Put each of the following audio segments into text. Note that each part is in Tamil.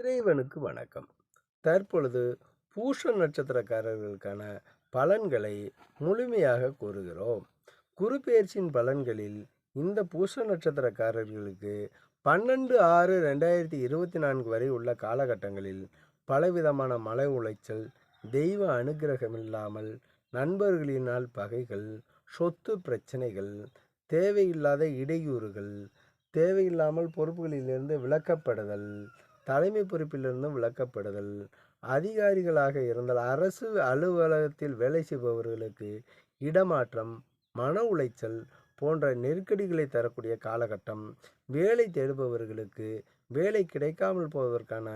இறைவனுக்கு வணக்கம். தற்பொழுது பூஷ நட்சத்திரக்காரர்களுக்கான பலன்களை முழுமையாக கூறுகிறோம். குரு பெயர்ச்சியின் பலன்களில் இந்த பூஷ நட்சத்திரக்காரர்களுக்கு பன்னெண்டு ஆறு ரெண்டாயிரத்தி இருபத்தி நான்கு வரை உள்ள காலகட்டங்களில் பலவிதமான மலை உளைச்சல் தெய்வ அனுக்கிரகம் இல்லாமல் நண்பர்களினால் பகைகள் சொத்து பிரச்சனைகள் தேவையில்லாத இடையூறுகள் தேவையில்லாமல் பொறுப்புகளிலிருந்து விலக்கப்படுதல் தலைமை பொறுப்பிலிருந்து விளக்கப்படுதல். அதிகாரிகளாக இருந்தால் அரசு அலுவலகத்தில் வேலை செய்பவர்களுக்கு இடமாற்றம் மன உளைச்சல் போன்ற நெருக்கடிகளை தரக்கூடிய காலகட்டம். வேலை தேடுபவர்களுக்கு வேலை கிடைக்காமல் போவதற்கான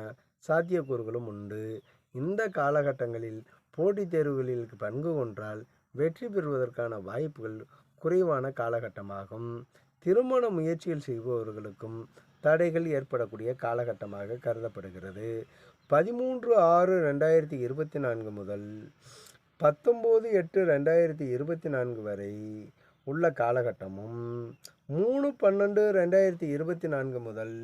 சாத்தியக்கூறுகளும் உண்டு. இந்த காலகட்டங்களில் போட்டித் தேர்வுகளில் பங்கு கொண்டால் வெற்றி பெறுவதற்கான வாய்ப்புகள் குறைவான காலகட்டமாகும். திருமண முயற்சிகள் செய்பவர்களுக்கும் தடைகள் ஏற்படக்கூடிய காலகட்டமாக கருதப்படுகிறது. பதிமூன்று ஆறு ரெண்டாயிரத்தி இருபத்தி நான்கு முதல் பத்தொம்போது எட்டு ரெண்டாயிரத்தி இருபத்தி நான்கு வரை உள்ள காலகட்டமும் மூணு பன்னெண்டு ரெண்டாயிரத்தி இருபத்தி நான்கு முதல்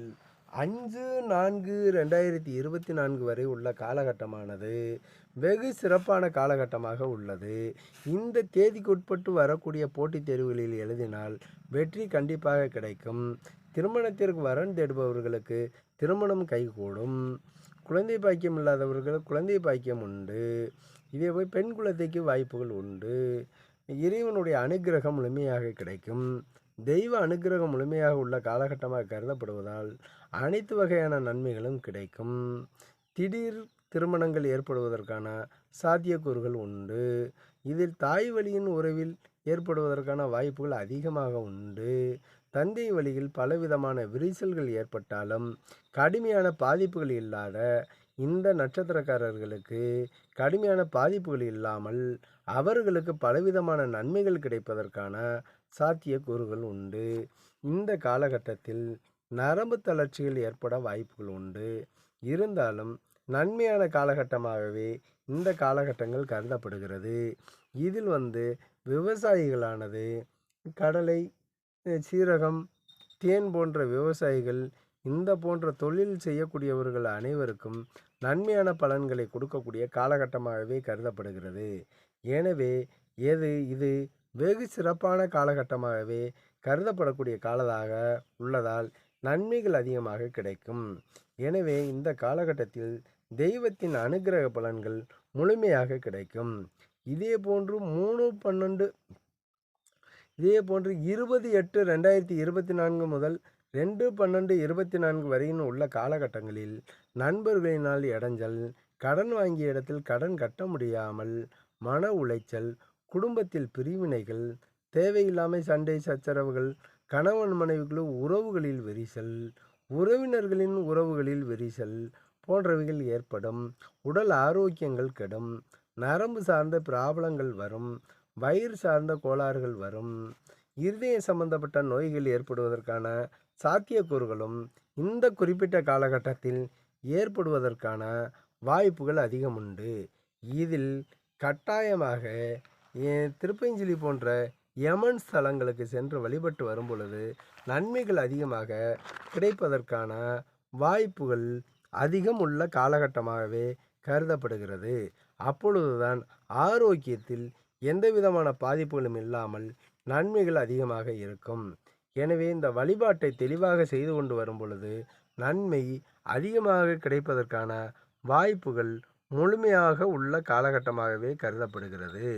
அஞ்சு நான்கு ரெண்டாயிரத்தி இருபத்தி நான்கு வரை உள்ள காலகட்டமானது வெகு சிறப்பான காலகட்டமாக உள்ளது. இந்த தேதிக்குட்பட்டு வரக்கூடிய போட்டித் தேர்வுகளில் எழுதினால் வெற்றி கண்டிப்பாக கிடைக்கும். திருமணத்திற்கு வரன் தேடுபவர்களுக்கு திருமணம் கைகூடும். குழந்தை பாக்கியம் இல்லாதவர்கள் குழந்தை பாக்கியம் உண்டு. இதே போய் பெண் குழந்தைக்கு வாய்ப்புகள் உண்டு. இறைவனுடைய அனுக்கிரகம் முழுமையாக கிடைக்கும். தெய்வ அனுக்கிரகம் முழுமையாக உள்ள காலகட்டமாக கருதப்படுவதால் அனைத்து வகையான நன்மைகளும் கிடைக்கும். திடீர் திருமணங்கள் ஏற்படுவதற்கான சாத்தியக்கூறுகள் உண்டு. இதில் தாய் வழியின் உறவில் ஏற்படுவதற்கான வாய்ப்புகள் அதிகமாக உண்டு. தந்தை வழியில் பலவிதமான விரிசல்கள் ஏற்பட்டாலும் கடுமையான பாதிப்புகள் இல்லாத இந்த நட்சத்திரக்காரர்களுக்கு கடுமையான பாதிப்புகள் இல்லாமல் அவர்களுக்கு பலவிதமான நன்மைகள் கிடைப்பதற்கான சாத்தியக்கூறுகள் உண்டு. இந்த காலகட்டத்தில் நரம்பு தளர்ச்சிகள் ஏற்பட வாய்ப்புகள் உண்டு. இருந்தாலும் நன்மையான காலகட்டமாகவே இந்த காலகட்டங்கள் கருதப்படுகிறது. இதில் வந்து விவசாயிகளானது கடலை சீரகம் தேன் போன்ற விவசாயிகள் இந்த போன்ற தொழில் செய்யக்கூடியவர்கள் அனைவருக்கும் நன்மையான பலன்களை கொடுக்கக்கூடிய காலகட்டமாகவே கருதப்படுகிறது. எனவே எது இது வெகு சிறப்பான காலகட்டமாகவே கருதப்படக்கூடிய காலதாக உள்ளதால் நன்மைகள் அதிகமாக கிடைக்கும். எனவே இந்த காலகட்டத்தில் தெய்வத்தின் அனுகிரக பலன்கள் முழுமையாக கிடைக்கும். இதே போன்று மூணு பன்னெண்டு இதே போன்று இருபது எட்டு ரெண்டாயிரத்தி இருபத்தி நான்கு முதல் ரெண்டு பன்னெண்டு இருபத்தி நான்கு வரையின் உள்ள காலகட்டங்களில் நண்பர்களினால் இடைஞ்சல் கடன் வாங்கிய இடத்தில் கடன் கட்ட முடியாமல் மன உளைச்சல் குடும்பத்தில் பிரிவினைகள் தேவையில்லாமல் சண்டை சச்சரவுகள் கணவன் மனைவிகளும் உறவுகளில் விரிசல் உறவினர்களின் உறவுகளில் விரிசல் போன்றவைகள் ஏற்படும். உடல் ஆரோக்கியங்கள் கெடும். நரம்பு சார்ந்த பிராபலங்கள் வரும். வயிறு சார்ந்த கோளாறுகள் வரும். இருதய சம்பந்தப்பட்ட நோய்கள் ஏற்படுவதற்கான சாத்தியக்கூறுகளும் இந்த குறிப்பிட்ட காலகட்டத்தில் ஏற்படுவதற்கான வாய்ப்புகள் அதிகம் உண்டு இதில் கட்டாயமாக திருப்பஞ்சலி போன்ற யமன் ஸ்தலங்களுக்கு சென்று வழிபட்டு வரும் பொழுது நன்மைகள் அதிகமாக கிடைப்பதற்கான வாய்ப்புகள் அதிகம் உள்ள காலகட்டமாகவே கருதப்படுகிறது. அப்பொழுதுதான் ஆரோக்கியத்தில் எந்த விதமான பாதிப்புகளும் இல்லாமல் நன்மைகள் அதிகமாக இருக்கும். எனவே இந்த வழிபாட்டை தெளிவாக செய்து கொண்டு வரும் பொழுது நன்மை அதிகமாக கிடைப்பதற்கான வாய்ப்புகள் முழுமையாக உள்ள காலகட்டமாகவே கருதப்படுகிறது.